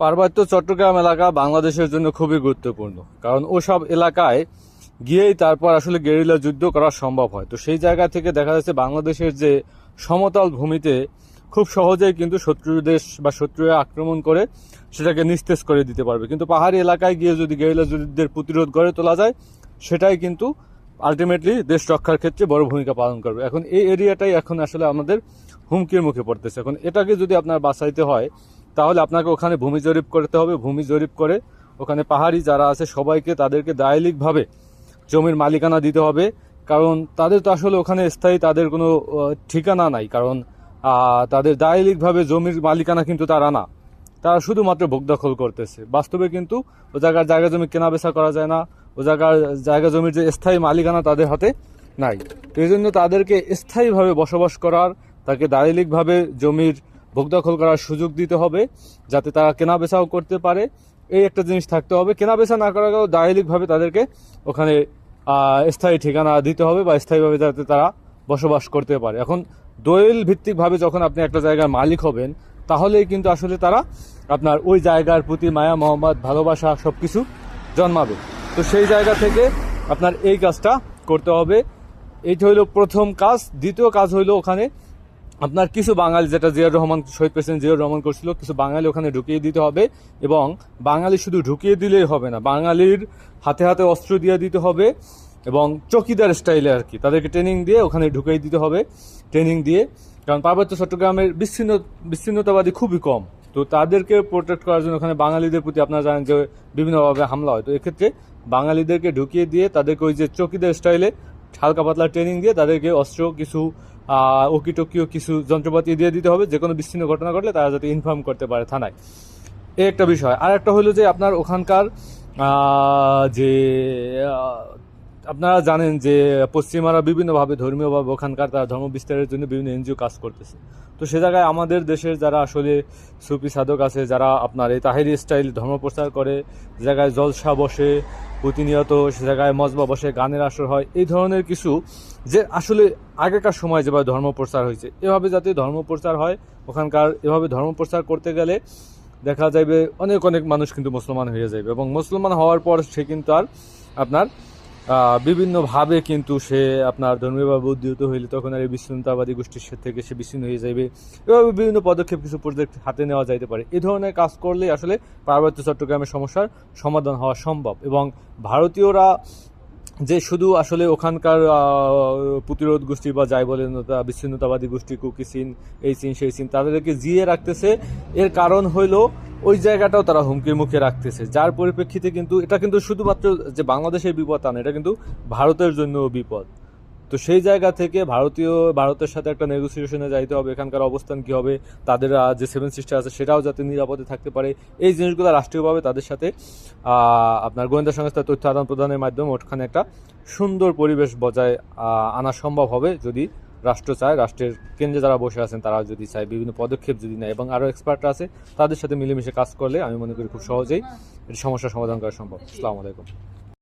পার্বত্য চট্টগ্রাম এলাকা বাংলাদেশের জন্য খুবই গুরুত্বপূর্ণ। কারণ ওসব এলাকায় গিয়েই তারপর আসলে গেরিলা যুদ্ধ করা সম্ভব হয়। তো সেই জায়গা থেকে দেখা যাচ্ছে বাংলাদেশের যে সমতল ভূমিতে খুব সহজেই কিন্তু শত্রু দেশ বা শত্রুরা আক্রমণ করে সেটাকে নিস্তেজ করে দিতে পারবে। কিন্তু পাহাড়ি এলাকায় গিয়ে যদি গেরিলা যুদ্ধের প্রতিরোধ গড়ে তোলা যায়, সেটাই কিন্তু আলটিমেটলি দেশ রক্ষার ক্ষেত্রে বড় ভূমিকা পালন করবে। এখন এই এরিয়াটাই এখন আসলে আমাদের হুমকির মুখে পড়তেছে। এখন এটাকে যদি আপনার বাঁচাইতে হয় তাহলে আপনাকে ওখানে ভূমি জরিপ করতে হবে, ভূমি জরিপ করে ওখানে পাহাড়ি যারা আছে সবাইকে তাদেরকে দায়লিকভাবে জমির মালিকানা দিতে হবে। কারণ তাদের তো আসলে ওখানে স্থায়ী তাদের কোনো ঠিকানা নাই। কারণ তাদের দায়লিকভাবে জমির মালিকানা কিন্তু তারা না। তারা শুধুমাত্র ভোগ দখল করতেছে। বাস্তবে কিন্তু ও জায়গার জায়গা জমি কেনা বেচা করা যায় না। ও জায়গার জায়গা জমির যে স্থায়ী মালিকানা তাদের হাতে নাই। এই জন্য তাদেরকে স্থায়ীভাবে বসবাস করার, তাকে দায়লিকভাবে জমির ভোগ দখল করার সুযোগ দিতে হবে যাতে তারা কেনা বেচাও করতে পারে। এই একটা জিনিস থাকতে হবে। কেনা বেচা না করা গেলেও দায়লিকভাবে তাদেরকে ওখানে স্থায়ী ঠিকানা দিতে হবে বা স্থায়ীভাবে যাতে তারা বসবাস করতে পারে। এখন দলিল ভিত্তিকভাবে যখন আপনি একটা জায়গার মালিক হবেন, তাহলেই কিন্তু আসলে তারা আপনার ওই জায়গার প্রতি মায়া মোহাম্মদ ভালোবাসা সব কিছু জন্মাবে। তো সেই জায়গা থেকে আপনার এই কাজটা করতে হবে। এইটা হইল প্রথম কাজ। দ্বিতীয় কাজ হইল ওখানে আপনার কিছু বাঙালি, যেটা জিয়াউর রহমান, শহীদ প্রেসিডেন্ট জিয়াউর রহমান করছিল, কিছু বাঙালি ওখানে ঢুকিয়ে দিতে হবে এবং বাঙালি শুধু ঢুকিয়ে দিলেই হবে না, বাঙালির হাতে হাতে অস্ত্র দিয়ে দিতে হবে এবং চকিদার স্টাইলে আর কি, তাদেরকে ট্রেনিং দিয়ে ওখানে ঢুকিয়ে দিতে হবে ট্রেনিং দিয়ে, কারণ পার্বত্য চট্টগ্রামের বিচ্ছিন্ন, বিচ্ছিন্নতাবাদী খুবই কম, তো তাদেরকে প্রোটেক্ট করার জন্য ওখানে বাঙালিদের প্রতি আপনারা জানেন যে বিভিন্নভাবে হামলা হয়, তো এক্ষেত্রে বাঙালিদেরকে ঢুকিয়ে দিয়ে তাদেরকে ওই যে চকিদার স্টাইলে হালকা পাতলা ট্রেনিং দিয়ে তাদেরকে অস্ত্র, কিছু ওকি টকিও কিছু যন্ত্রপাতি দিয়ে দিতে হবে যে কোনো বিচ্ছিন্ন ঘটনা ঘটলে তারা যাতে ইনফর্ম করতে পারে থানায়। এ একটা বিষয়। আর একটা হলো যে আপনার ওখানকার যে আপনারা জানেন যে পশ্চিমারা বিভিন্নভাবে ধর্মীয়ভাবে ওখানকার তারা ধর্ম বিস্তারের জন্য বিভিন্ন এনজিও কাজ করতেছে। তো সে জায়গায় আমাদের দেশের যারা আসলে সুফি সাধক আছে, যারা আপনার এই তাহিরি স্টাইল ধর্ম প্রচার করে, যে জায়গায় জলসা বসে, প্রতিনিয়ত সে জায়গায় মজবা বসে, গানের আসর হয়, এই ধরনের কিছু যে আসলে আগেকার সময় যেভাবে ধর্ম প্রচার হয়েছে, এভাবে যাতে ধর্ম প্রচার হয়, ওখানকার এভাবে ধর্ম প্রচার করতে গেলে দেখা যাবে অনেক অনেক মানুষ কিন্তু মুসলমান হয়ে যাবে এবং মুসলমান হওয়ার পর সে কিন্তু আর আপনার বিভিন্নভাবে কিন্তু সে আপনার ধর্মীয়ভাবে উদ্যুত হইলে তখন আর এই বিচ্ছিন্নতাবাদী গোষ্ঠীর থেকে সে বিচ্ছিন্ন হয়ে যাবে এভাবে বিভিন্ন পদক্ষেপ কিছু প্রজেক্ট হাতে নেওয়া যাইতে পারে। এ ধরনের কাজ করলে আসলে পার্বত্য চট্টগ্রামের সমস্যার সমাধান হওয়া সম্ভব এবং ভারতীয়রা যে শুধু আসলে ওখানকার প্রতিরোধ গোষ্ঠী বা যাই বলেন বিচ্ছিন্নতাবাদী গোষ্ঠী, কুকি সিন, এই সিন, সেই সিন, তাদেরকে জিয়ে রাখতেছে। এর কারণ হইল ওই জায়গাটাও তারা হুমকির মুখে রাখতেছে। যার পরিপ্রেক্ষিতে কিন্তু এটা কিন্তু শুধুমাত্র যে বাংলাদেশের বিপদ তা না এটা কিন্তু ভারতের জন্য বিপদ। তো সেই জায়গা থেকে ভারতীয়, ভারতের সাথে একটা নেগোসিয়েশনে যাইতে হবে, এখানকার অবস্থান কি হবে, তাদের যে সেভেন সিস্টার আছে, সেটাও যাতে নিরাপদে থাকতে পারে। এই জিনিসগুলো রাষ্ট্রীয়ভাবে তাদের সাথে আপনার গোয়েন্দা সংস্থার তথ্য আদান প্রদানের মাধ্যমে ওখানে একটা সুন্দর পরিবেশ বজায় আনা সম্ভব হবে যদি রাষ্ট্র চায়, রাষ্ট্রের কেন্দ্রে যারা বসে আছেন তারা যদি চায় বিভিন্ন পদক্ষেপ যদি নেয় এবং আরও এক্সপার্টরা আছে, তাদের সাথে মিলেমিশে কাজ করলে আমি মনে করি খুব সহজেই এটি সমস্যার সমাধান করা সম্ভব। আসসালামু আলাইকুম।